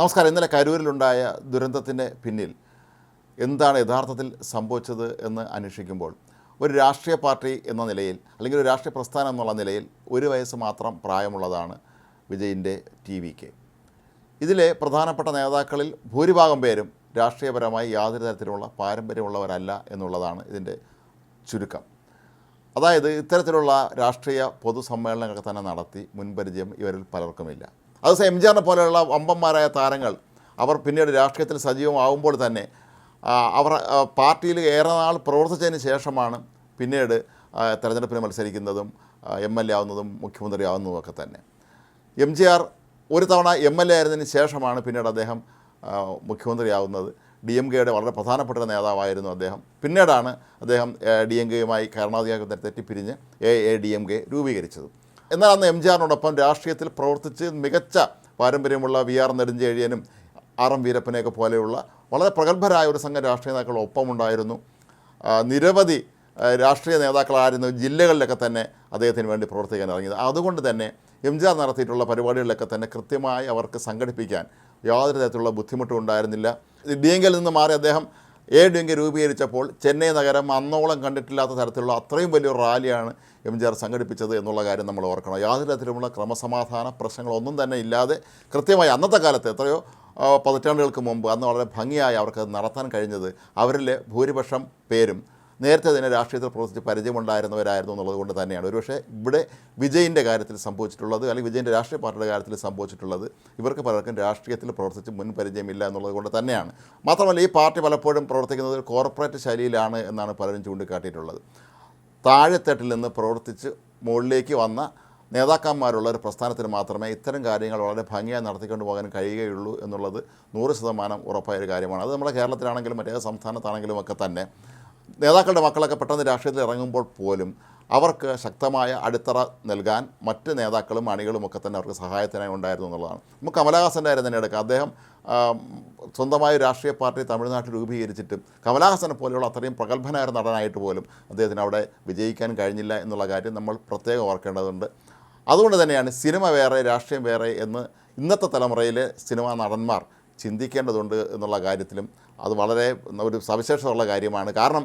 നമസ്കാരം. ഇന്നലെ കരൂരിലുണ്ടായ ദുരന്തത്തിന്റെ പിന്നിൽ എന്താണ് യഥാർത്ഥത്തിൽ സംഭവിച്ചത് എന്ന് അന്വേഷിക്കുമ്പോൾ ഒരു രാഷ്ട്രീയ പാർട്ടി എന്ന നിലയിൽ അല്ലെങ്കിൽ ഒരു രാഷ്ട്രീയ പ്രസ്ഥാനം എന്നുള്ള നിലയിൽ ഒരു വയസ്സ് മാത്രം പ്രായമുള്ളതാണ് വിജയിന്റെ ടി വി കെ. ഇതിലെ പ്രധാനപ്പെട്ട നേതാക്കളിൽ ഭൂരിഭാഗം പേരും രാഷ്ട്രീയപരമായി യാതൊരു തരത്തിലുള്ള പാരമ്പര്യമുള്ളവരല്ല എന്നുള്ളതാണ് ഇതിന്റെ ചുരുക്കം. അതായത് ഇത്തരത്തിലുള്ള രാഷ്ട്രീയ പൊതുസമ്മേളനങ്ങളൊക്കെ തന്നെ നടത്തി മുൻപരിചയം ഇവരിൽ പലർക്കുമില്ല. അത് എം ജി ആറിനെ പോലെയുള്ള വമ്പന്മാരായ താരങ്ങൾ അവർ പിന്നീട് രാഷ്ട്രീയത്തിൽ സജീവമാകുമ്പോൾ തന്നെ അവർ പാർട്ടിയിൽ ഏറെ നാൾ പ്രവർത്തിച്ചതിന് ശേഷമാണ് പിന്നീട് തെരഞ്ഞെടുപ്പിന് മത്സരിക്കുന്നതും എം എൽ എ ആവുന്നതും മുഖ്യമന്ത്രി ആവുന്നതും ഒക്കെ തന്നെ. എം ജി ആർ ഒരു തവണ എം എൽ എ ആയിരുന്നതിന് ശേഷമാണ് പിന്നീട് അദ്ദേഹം മുഖ്യമന്ത്രി മുഖ്യമന്ത്രിയാവുന്നത് ഡി എം കെയുടെ വളരെ പ്രധാനപ്പെട്ട ഒരു നേതാവായിരുന്നു അദ്ദേഹം. പിന്നീടാണ് അദ്ദേഹം ഡി എം കെയുമായി കരണാധികാരത്തെ തെറ്റിപ്പിരിഞ്ഞ് A A D M K രൂപീകരിച്ചത്. എന്നാൽ അന്ന് എം ജി ആറിനോടൊപ്പം രാഷ്ട്രീയത്തിൽ പ്രവർത്തിച്ച് മികച്ച പാരമ്പര്യമുള്ള വി ആർ നെടുഞ്ചേഴിയനും ആർ എം വീരപ്പനെയൊക്കെ പോലെയുള്ള വളരെ പ്രഗത്ഭരായ ഒരു സംഘം രാഷ്ട്രീയ നേതാക്കൾ ഒപ്പമുണ്ടായിരുന്നു നിരവധി രാഷ്ട്രീയ നേതാക്കളായിരുന്നു ജില്ലകളിലൊക്കെ തന്നെ അദ്ദേഹത്തിന് വേണ്ടി പ്രവർത്തിക്കാൻ ഇറങ്ങിയത്. അതുകൊണ്ട് തന്നെ എം ജി ആർ നടത്തിയിട്ടുള്ള പരിപാടികളിലൊക്കെ തന്നെ കൃത്യമായി അവർക്ക് സംഘടിപ്പിക്കാൻ യാതൊരു തരത്തിലുള്ള ബുദ്ധിമുട്ടും ഉണ്ടായിരുന്നില്ല. ഡി എങ്കിൽ നിന്ന് മാറി അദ്ദേഹം എ ഡി എം രൂപീകരിച്ചപ്പോൾ ചെന്നൈ നഗരം അന്നോളം കണ്ടിട്ടില്ലാത്ത തരത്തിലുള്ള അത്രയും വലിയൊരു റാലിയാണ് എം ജി ആർ സംഘടിപ്പിച്ചത് എന്നുള്ള കാര്യം നമ്മൾ ഓർക്കണം. യാതൊരു തരത്തിലുമുള്ള ക്രമസമാധാന പ്രശ്നങ്ങളൊന്നും തന്നെ ഇല്ലാതെ കൃത്യമായി അന്നത്തെ കാലത്ത് എത്രയോ പതിറ്റാണ്ടുകൾക്ക് മുമ്പ് അന്ന് വളരെ ഭംഗിയായി അവർക്ക് നടത്താൻ കഴിഞ്ഞത് അവരിലെ ഭൂരിപക്ഷം പേരും നേരത്തെ തന്നെ രാഷ്ട്രീയത്തിൽ പ്രവർത്തിച്ച് പരിചയമുണ്ടായിരുന്നവരായിരുന്നു എന്നുള്ളത് കൊണ്ട് തന്നെയാണ്. ഒരുപക്ഷെ ഇവിടെ വിജയിന്റെ കാര്യത്തിൽ സംഭവിച്ചിട്ടുള്ളത് അല്ലെങ്കിൽ വിജയിന്റെ രാഷ്ട്രീയ പാർട്ടിയുടെ കാര്യത്തിൽ സംഭവിച്ചിട്ടുള്ളത് ഇവർക്ക് പലർക്കും രാഷ്ട്രീയത്തിൽ പ്രവർത്തിച്ച് മുൻ പരിചയമില്ല എന്നുള്ളത് കൊണ്ട് തന്നെയാണ്. മാത്രമല്ല ഈ പാർട്ടി പലപ്പോഴും പ്രവർത്തിക്കുന്നത് കോർപ്പറേറ്റ് ശൈലിയിലാണ് എന്നാണ് പലരും ചൂണ്ടിക്കാട്ടിയിട്ടുള്ളത്. താഴെത്തട്ടിൽ നിന്ന് പ്രവർത്തിച്ച് മുകളിലേക്ക് വന്ന നേതാക്കന്മാരുള്ള ഒരു പ്രസ്ഥാനത്തിന് മാത്രമേ ഇത്തരം കാര്യങ്ങൾ വളരെ ഭംഗിയായി നടത്തിക്കൊണ്ട് പോകാൻ കഴിയുകയുള്ളൂ എന്നുള്ളത് നൂറ് ശതമാനം ഉറപ്പായ ഒരു കാര്യമാണ്. അത് നമ്മുടെ കേരളത്തിലാണെങ്കിലും മറ്റേ സംസ്ഥാനത്താണെങ്കിലും ഒക്കെ തന്നെ നേതാക്കളുടെ മക്കളൊക്കെ പെട്ടെന്ന് രാഷ്ട്രീയത്തിൽ ഇറങ്ങുമ്പോൾ പോലും അവർക്ക് ശക്തമായ അടിത്തറ നൽകാൻ മറ്റ് നേതാക്കളും അണികളും ഒക്കെ തന്നെ അവർക്ക് സഹായത്തിനായി ഉണ്ടായിരുന്നു എന്നുള്ളതാണ്. നമുക്ക് കമലഹാസന്റെ കാര്യം തന്നെ എടുക്കാം. അദ്ദേഹം സ്വന്തമായ രാഷ്ട്രീയ പാർട്ടി തമിഴ്നാട്ടിൽ രൂപീകരിച്ചിട്ടും കമലഹാസനെ പോലെയുള്ള അത്രയും പ്രഗത്ഭനായ നടനായിട്ട് പോലും അദ്ദേഹത്തിന് അവിടെ വിജയിക്കാൻ കഴിഞ്ഞില്ല എന്നുള്ള കാര്യം നമ്മൾ പ്രത്യേകം ഓർക്കേണ്ടതുണ്ട്. അതുകൊണ്ട് തന്നെയാണ് സിനിമ വേറെ രാഷ്ട്രീയം വേറെ എന്ന് ഇന്നത്തെ തലമുറയിലെ സിനിമാ നടന്മാർ ചിന്തിക്കേണ്ടതുണ്ട് എന്നുള്ള കാര്യത്തിലും അത് വളരെ ഒരു സവിശേഷതയുള്ള കാര്യമാണ്. കാരണം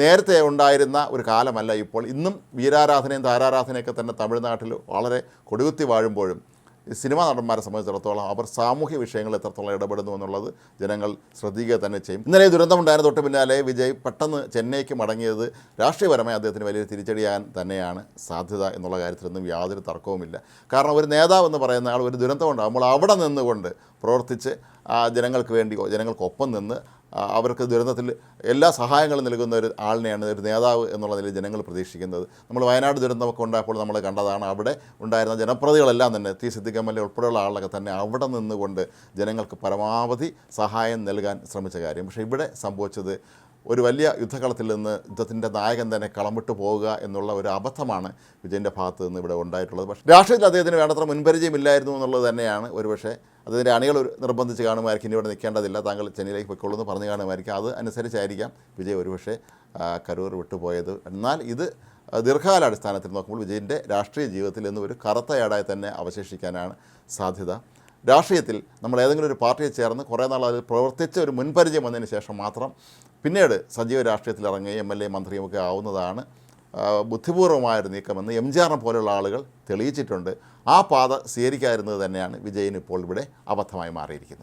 നേരത്തെ ഉണ്ടായിരുന്ന ഒരു കാലമല്ല ഇപ്പോൾ. ഇന്നും വീരാരാധനയും താരാരാധനയൊക്കെ തന്നെ തമിഴ്നാട്ടിൽ വളരെ കൊടികുത്തി വാഴുമ്പോഴും സിനിമാ നടന്മാരെ സംബന്ധിച്ചിടത്തോളം അവർ സാമൂഹ്യ വിഷയങ്ങൾ എത്രത്തോളം ഇടപെടുന്നു എന്നുള്ളത് ജനങ്ങൾ ശ്രദ്ധിക്കുക തന്നെ ചെയ്യും. ഇന്നലെ ദുരന്തമുണ്ടായിരുന്ന തൊട്ട് പിന്നാലെ വിജയ് പെട്ടെന്ന് ചെന്നൈക്ക് മടങ്ങിയത് രാഷ്ട്രീയപരമായി അദ്ദേഹത്തിന് വലിയ തിരിച്ചടിയാൻ തന്നെയാണ് സാധ്യത എന്നുള്ള കാര്യത്തിലൊന്നും യാതൊരു തർക്കവുമില്ല. കാരണം ഒരു നേതാവ് എന്ന് പറയുന്ന ആൾ ഒരു ദുരന്തം ഉണ്ടാകുമ്പോൾ അവിടെ നിന്നുകൊണ്ട് പ്രവർത്തിച്ച് ജനങ്ങൾക്ക് വേണ്ടി ജനങ്ങൾക്കൊപ്പം നിന്ന് അവർക്ക് ദുരന്തത്തിൽ എല്ലാ സഹായങ്ങളും നൽകുന്ന ഒരു ആളിനെയാണ് ഒരു നേതാവ് എന്നുള്ള നിലയിൽ ജനങ്ങൾ പ്രതീക്ഷിക്കുന്നത്. നമ്മൾ വയനാട് ദുരന്തമൊക്കെ ഉണ്ടായപ്പോൾ നമ്മൾ കണ്ടതാണ് അവിടെ ഉണ്ടായിരുന്ന ജനപ്രതികളെല്ലാം തന്നെ T Siddique M L A ഉൾപ്പെടെയുള്ള ആളൊക്കെ തന്നെ അവിടെ നിന്നുകൊണ്ട് ജനങ്ങൾക്ക് പരമാവധി സഹായം നൽകാൻ ശ്രമിച്ച കാര്യം. പക്ഷേ ഇവിടെ സംഭവിച്ചത് ഒരു വലിയ യുദ്ധകളത്തിൽ നിന്ന് യുദ്ധത്തിന്റെ നായകൻ തന്നെ കളം പോവുക എന്നുള്ള ഒരു അബദ്ധമാണ് വിജയന്റെ ഭാഗത്ത് നിന്ന് ഇവിടെ ഉണ്ടായിട്ടുള്ളത്. പക്ഷേ രാഷ്ട്രീയത്തിൽ അദ്ദേഹത്തിന് വേണ്ടത്ര മുൻപരിചയമില്ലായിരുന്നു എന്നുള്ളത് തന്നെയാണ് ഒരു പക്ഷേ അതിന്റെ അണികൾ നിർബന്ധിച്ച് കാണുമായിരിക്കും ഇനി ഇവിടെ നിൽക്കേണ്ടതില്ല. താങ്കൾ ചെന്നൈയിലേക്ക് പൊയ്ക്കൊള്ളൂ എന്ന് പറഞ്ഞു കാണുമായിരിക്കും. അത് അനുസരിച്ചായിരിക്കാം വിജയ് ഒരുപക്ഷെ പക്ഷേ കരൂർ വിട്ടുപോയത്. എന്നാൽ ഇത് ദീർഘകാലാടിസ്ഥാനത്തിൽ നോക്കുമ്പോൾ വിജയന്റെ രാഷ്ട്രീയ ജീവിതത്തിൽ ഇന്ന് ഒരു കറുത്തയാടായി തന്നെ അവശേഷിക്കാനാണ് സാധ്യത. രാഷ്ട്രീയത്തിൽ നമ്മൾ ഏതെങ്കിലും ഒരു പാർട്ടിയെ ചേർന്ന് കുറേ നാൾ അതിൽ പ്രവർത്തിച്ച ഒരു മുൻപരിചയം വന്നതിന് ശേഷം മാത്രം പിന്നീട് സജീവ രാഷ്ട്രീയത്തിൽ ഇറങ്ങുകയും എം എൽ എ മന്ത്രിയുമൊക്കെ ആവുന്നതാണ് ബുദ്ധിപൂർവമായൊരു നീക്കമെന്ന് എം ജി ആറിനെ പോലെയുള്ള ആളുകൾ തെളിയിച്ചിട്ടുണ്ട്. ആ പാത സ്വീകരിക്കാതിരുന്നത് തന്നെയാണ് വിജയൻ ഇപ്പോൾ ഇവിടെ അബദ്ധമായി മാറിയിരിക്കുന്നത്.